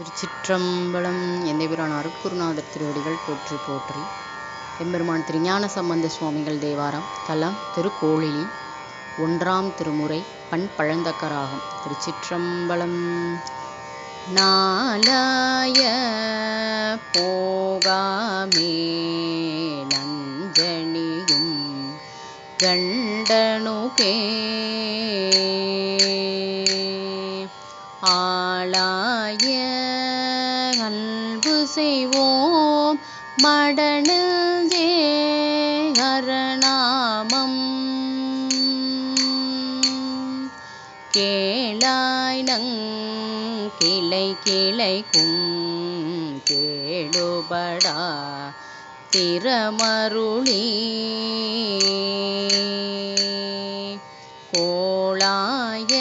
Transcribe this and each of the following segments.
திருச்சிற்றம்பலம் எந்தபிரான் அருட்குருநாதர் திருவடிகள் போற்றி போற்றி. எம்பெருமான் திருஞான சம்பந்த சுவாமிகள் தேவாரம் தலம் திருக்கோளிலி ஒன்றாம் திருமுறை பண் பழந்தக்கராகும். திருச்சிற்றம்பலம் நாலாய போகாமே நஞ்சணியும் கண்டனுகே. கேளாய் நங் கிளை கிளைக்கும் கேடுபடா திறமருளி. கோளாய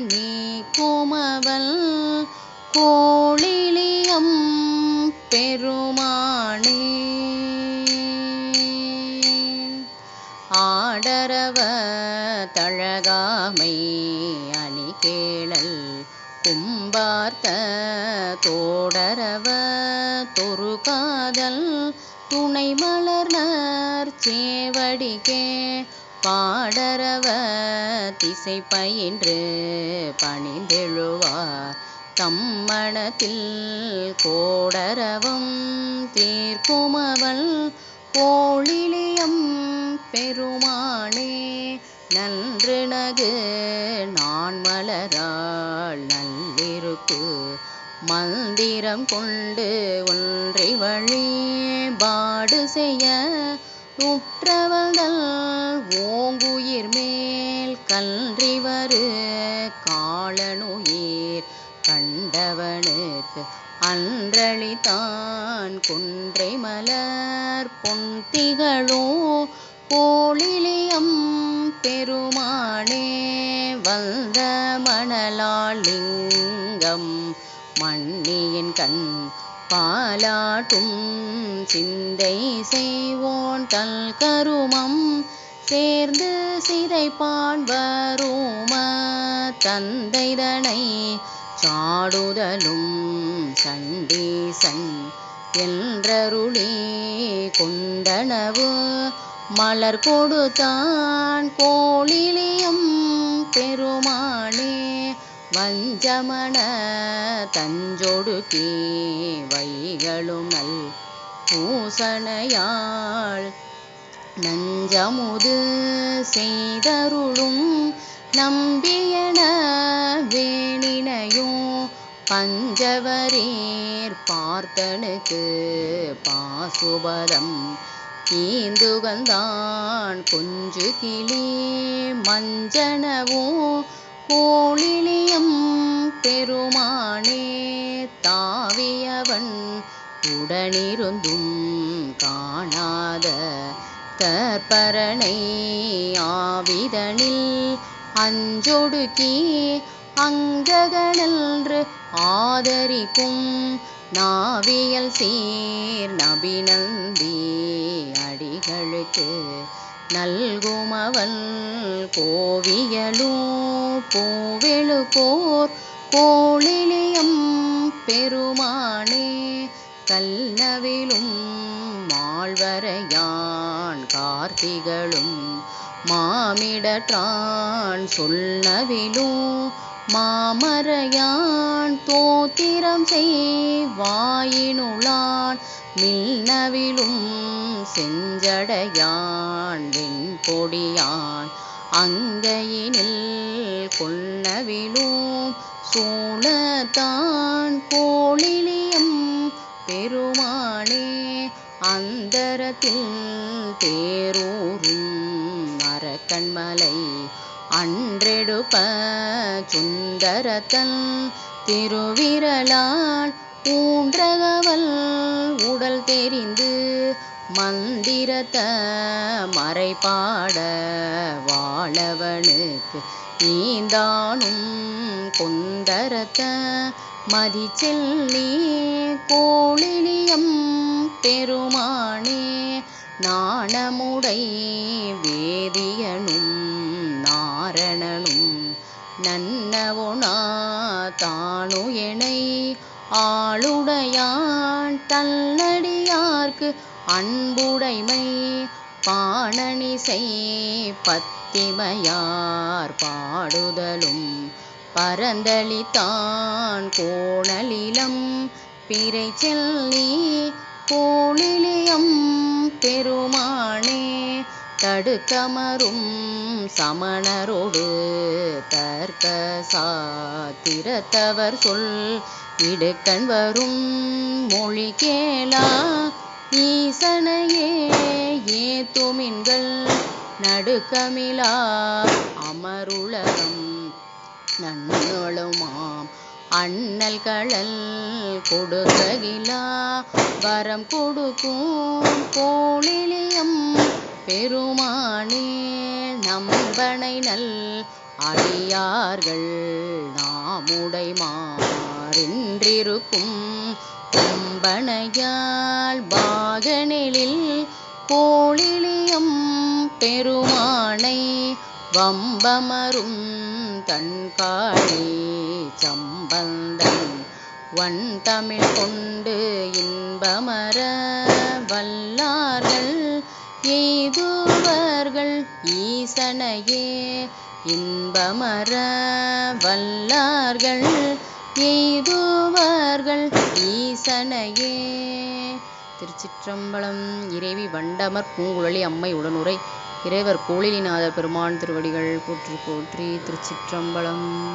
நீ குமவல் கோளிலியம் பெருமானே. ஆடரவ தழகா தோடரவ தொரு காதல் துணை மலர்னார் சேவடிக்கே பாடரவ திசை பயின்று பணிந்தெழுவார். தம்மணத்தில் கோடரவம் தீர்க்குமவள் கோழிலியம் பெருமானே நன்று நகு நான் மலராள் நல்லிருக்கு மந்திரம் கொண்டு ஒன்றை வழி பாடு செய்ய உற்றவங்கள் ஓங்குயிர் மேல் கன்றிவரு காலனுயிர் கண்டவனுக்கு அன்றளித்தான் கொன்றை மலர் பொன் போலிலியம் பெருமானே வந்த மணலாலிங்கம் நீயின் கண் பாலாட்டும். சிந்தை செய்வோன் தல் கருமம் சேர்ந்து சிதைப்பான் வரும தந்தைதனை. சாடுதலும் சண்டீசன் என்றருளே கொண்டனவு. மலர் கொடுத்தான் கோளிலியம் பெருமானே. வஞ்சமண தஞ்சொடுக்கி வைகளும் நல் பூசணையாள் நஞ்சமுது செய்தருளும் நம்பியன வேணினையும் பஞ்சவரீர் பார்த்தனுக்கு பாசுபதம் தீந்துகந்தான் கொஞ்சு கிளி மஞ்சனவும் கோளிலியம் பெருமானே தாவியவன் உடனிருந்தும் காணாத தற்பரனை ஆவிதனில் அஞ்சொடுக்கி அங்ககனன்று ஆதரிக்கும் நாவியல் சீர் நபிநந்தி அடிகளுக்கு நல்குமவன் கோவியலும் பூவெழுகோர் கோளிலியம் பெருமானே கல்லவிலும் மாழ்வரையான் கார்த்திகளும் மாமிடற்றான் சொல்லவிலும் மாமரையான் தோத்திரம் செய்வாயினுளான் மின்னவிலும் செஞ்சடையான் வெண்பொடியான் அங்கையினில் கொன்னவிலும் சூழத்தான் கோளிலியம் பெருமானே அந்தரத்தில் தேரூரும் மரக்கண்மலை அன்றெடுப்ப சுந்தரத்தன் திருவிரலால் ஊன்றகவல் உடல் தெரிந்து மந்திரத்த மறைபாட வாழவனுக்கு நீந்தானும் கொந்தரத்த நீ கோளிலியம் பெருமானே நாணமுடை வேதியனும் நாரணனும் நன்னவுனா தானு எனை ஆளுடையான் தன்னடியார்க்கு அன்புடைமை பாணனிசை பத்திமையார் பாடுதலும் பரந்தளித்தான் கோணலிலம் பிறை செல்லி கோணிலியம் பெருமா தடுக்கமரும் சமணரோடு தர்க்க சாத்திரத்தவர் சொல் இடுக்கண் வரும் மொழி கேளா ஈசனையே ஏத்துமின்கள் நடுக்கமிலா அமருளகம் நன்னொழுமாம் அண்ணல் கடல் கொடுக்ககிலா வரம் கொடுக்கும் கோளிலியம் பெருமானே நம்பனை நல் அடியார்கள் நாமுடை மாறின்றிருக்கும் கும்பனையால் பாகனிலில் கோளிலியம் பெருமானை வம்பமரும் தன்காழி சம்பந்தன் வன் தமிழ் கொண்டு இன்பமர வல்ல ஈசனையே இன்பமர வல்லார்கள் எய்துவார்கள் ஈசனையே. திருச்சிற்றம்பலம் இறைவி வண்டமர் பூங்குழலி அம்மை உடனுரை. இறைவர் கோழிலிநாதர் பெருமான் திருவடிகள் போற்றி போற்றி திருச்சிற்றம்பலம்.